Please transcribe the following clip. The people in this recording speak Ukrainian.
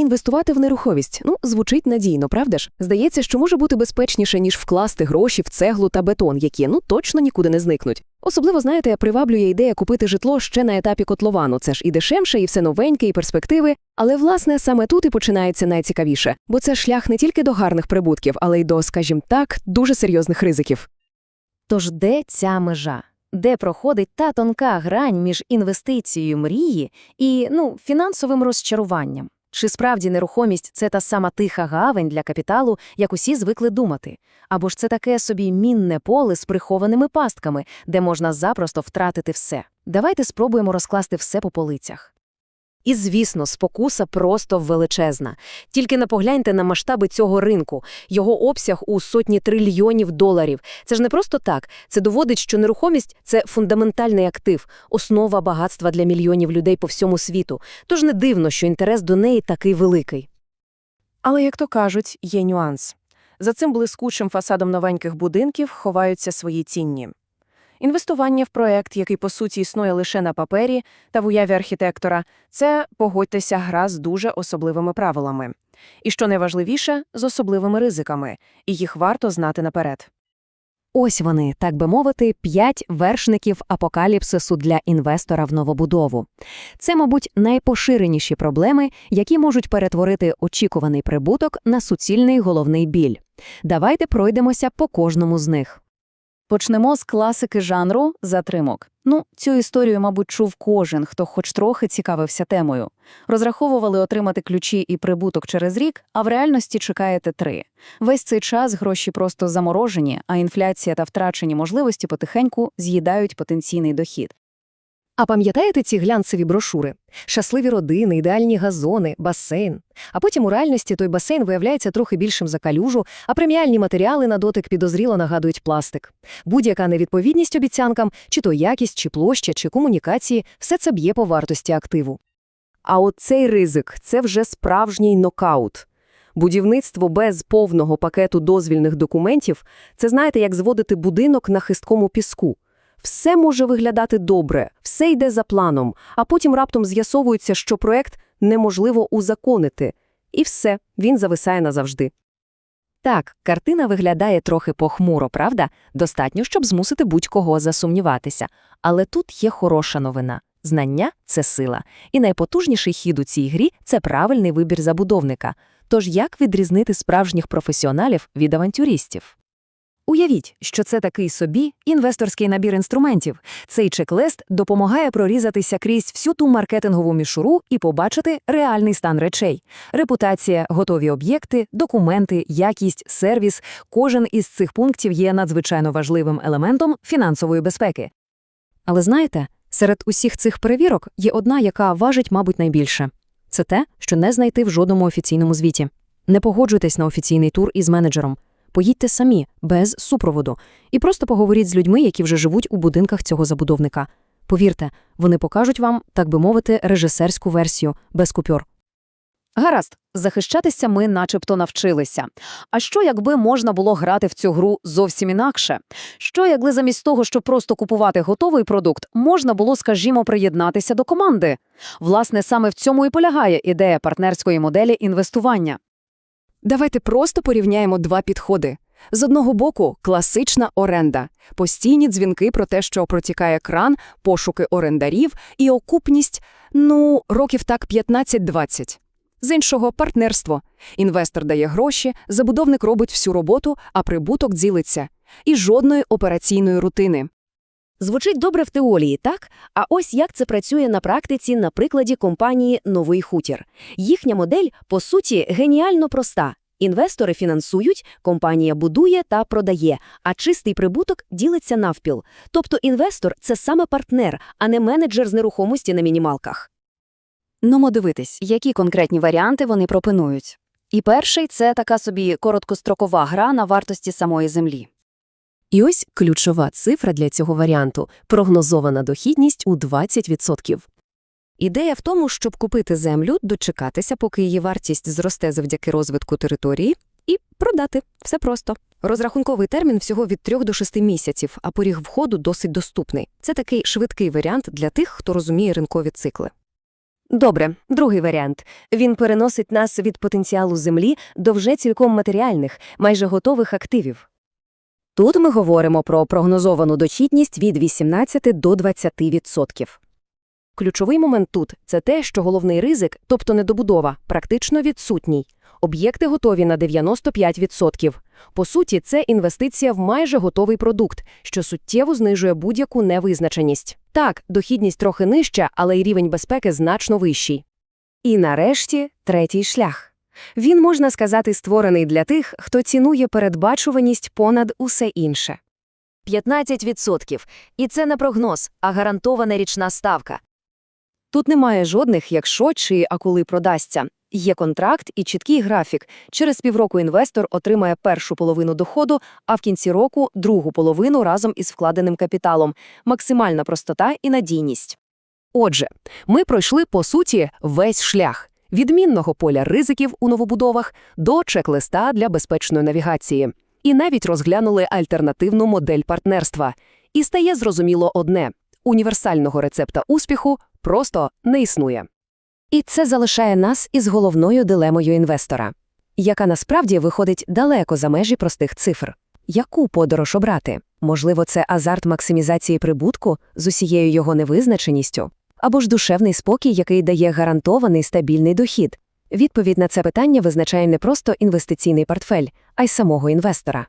інвестувати в нерухомість. Ну, звучить надійно, правда ж? Здається, що може бути безпечніше, ніж вкласти гроші в цеглу та бетон, які ну точно нікуди не зникнуть. Особливо, знаєте, приваблює ідея купити житло ще на етапі котловану. Це ж і дешевше, і все новеньке, і перспективи. Але власне саме тут і починається найцікавіше, бо це шлях не тільки до гарних прибутків, але й до, скажімо так, дуже серйозних ризиків. Тож де ця межа? Де проходить та тонка грань між інвестицією мрії і ну, фінансовим розчаруванням? Чи справді нерухомість це та сама тиха гавань для капіталу, як усі звикли думати? Або ж це таке собі мінне поле з прихованими пастками, де можна запросто втратити все? Давайте спробуємо розкласти все по полицях. І, звісно, спокуса просто величезна. Тільки не погляньте на масштаби цього ринку, його обсяг у сотні трильйонів доларів. Це ж не просто так. Це доводить, що нерухомість це фундаментальний актив, основа багатства для мільйонів людей по всьому світу. Тож не дивно, що інтерес до неї такий великий. Але, як то кажуть, є нюанс. За цим блискучим фасадом новеньких будинків ховаються свої цінні. Інвестування в проект, який по суті існує лише на папері та в уяві архітектора, це, погодьтеся, гра з дуже особливими правилами. І що найважливіше, з особливими ризиками, і їх варто знати наперед. Ось вони, так би мовити, п'ять вершників апокаліпсису для інвестора в новобудову. Це, мабуть, найпоширеніші проблеми, які можуть перетворити очікуваний прибуток на суцільний головний біль. Давайте пройдемося по кожному з них. Почнемо з класики жанру затримок. Ну, цю історію, мабуть, чув кожен, хто хоч трохи цікавився темою. Розраховували отримати ключі і прибуток через рік, а в реальності чекаєте три. Весь цей час гроші просто заморожені, а інфляція та втрачені можливості потихеньку з'їдають потенційний дохід. А пам'ятаєте ці глянцеві брошури? Щасливі родини, ідеальні газони, басейн. А потім у реальності той басейн виявляється трохи більшим за калюжу, а преміальні матеріали на дотик підозріло нагадують пластик. Будь-яка невідповідність обіцянкам, чи то якість, чи площа, чи комунікації – все це б'є по вартості активу. А от цей ризик – це вже справжній нокаут. Будівництво без повного пакету дозвільних документів – це, знаєте, як зводити будинок на хисткому піску. Все може виглядати добре, все йде за планом, а потім раптом з'ясовується, що проект неможливо узаконити. І все, він зависає назавжди. Так, картина виглядає трохи похмуро, правда? Достатньо, щоб змусити будь-кого засумніватися. Але тут є хороша новина. Знання – це сила. І найпотужніший хід у цій грі – це правильний вибір забудовника. Тож як відрізнити справжніх професіоналів від авантюристів? Уявіть, що це такий собі інвесторський набір інструментів. Цей чек-лист допомагає прорізатися крізь всю ту маркетингову мішуру і побачити реальний стан речей. Репутація, готові об'єкти, документи, якість, сервіс – кожен із цих пунктів є надзвичайно важливим елементом фінансової безпеки. Але знаєте, серед усіх цих перевірок є одна, яка важить, мабуть, найбільше. Це те, що не знайти в жодному офіційному звіті. Не погоджуйтесь на офіційний тур із менеджером. Поїдьте самі, без супроводу, і просто поговоріть з людьми, які вже живуть у будинках цього забудовника. Повірте, вони покажуть вам, так би мовити, режисерську версію, без купюр. Гаразд, захищатися ми начебто навчилися. А що, якби можна було грати в цю гру зовсім інакше? Що, якби замість того, щоб просто купувати готовий продукт, можна було, скажімо, приєднатися до команди? Власне, саме в цьому і полягає ідея партнерської моделі інвестування. Давайте просто порівняємо два підходи. З одного боку – класична оренда, постійні дзвінки про те, що протікає кран, пошуки орендарів і окупність, ну, років так 15-20. З іншого – партнерство. Інвестор дає гроші, забудовник робить всю роботу, а прибуток ділиться. І жодної операційної рутини. Звучить добре в теорії, так? А ось як це працює на практиці на прикладі компанії «Новий хутір». Їхня модель, по суті, геніально проста. Інвестори фінансують, компанія будує та продає, а чистий прибуток ділиться навпіл. Тобто інвестор – це саме партнер, а не менеджер з нерухомості на мінімалках. Ну, дивитись, які конкретні варіанти вони пропонують. І перший – це така собі короткострокова гра на вартості самої землі. І ось ключова цифра для цього варіанту – прогнозована дохідність у 20%. Ідея в тому, щоб купити землю, дочекатися, поки її вартість зросте завдяки розвитку території, і продати. Все просто. Розрахунковий термін всього від 3 до 6 місяців, а поріг входу досить доступний. Це такий швидкий варіант для тих, хто розуміє ринкові цикли. Добре, другий варіант. Він переносить нас від потенціалу землі до вже цілком матеріальних, майже готових активів. Тут ми говоримо про прогнозовану дочітність від 18 до 20%. Ключовий момент тут – це те, що головний ризик, тобто недобудова, практично відсутній. Об'єкти готові на 95%. По суті, це інвестиція в майже готовий продукт, що суттєво знижує будь-яку невизначеність. Так, дохідність трохи нижча, але й рівень безпеки значно вищий. І нарешті третій шлях. Він, можна сказати, створений для тих, хто цінує передбачуваність понад усе інше. 15%. І це не прогноз, а гарантована річна ставка. Тут немає жодних «якщо» чи «а коли продасться». Є контракт і чіткий графік. Через півроку інвестор отримає першу половину доходу, а в кінці року – другу половину разом із вкладеним капіталом. Максимальна простота і надійність. Отже, ми пройшли, по суті, весь шлях – від мінного поля ризиків у новобудовах до чек-листа для безпечної навігації. І навіть розглянули альтернативну модель партнерства. І стає зрозуміло одне – універсального рецепта успіху просто не існує. І це залишає нас із головною дилемою інвестора, яка насправді виходить далеко за межі простих цифр. Яку подорож обрати? Можливо, це азарт максимізації прибутку з усією його невизначеністю? Або ж душевний спокій, який дає гарантований стабільний дохід? Відповідь на це питання визначає не просто інвестиційний портфель, а й самого інвестора.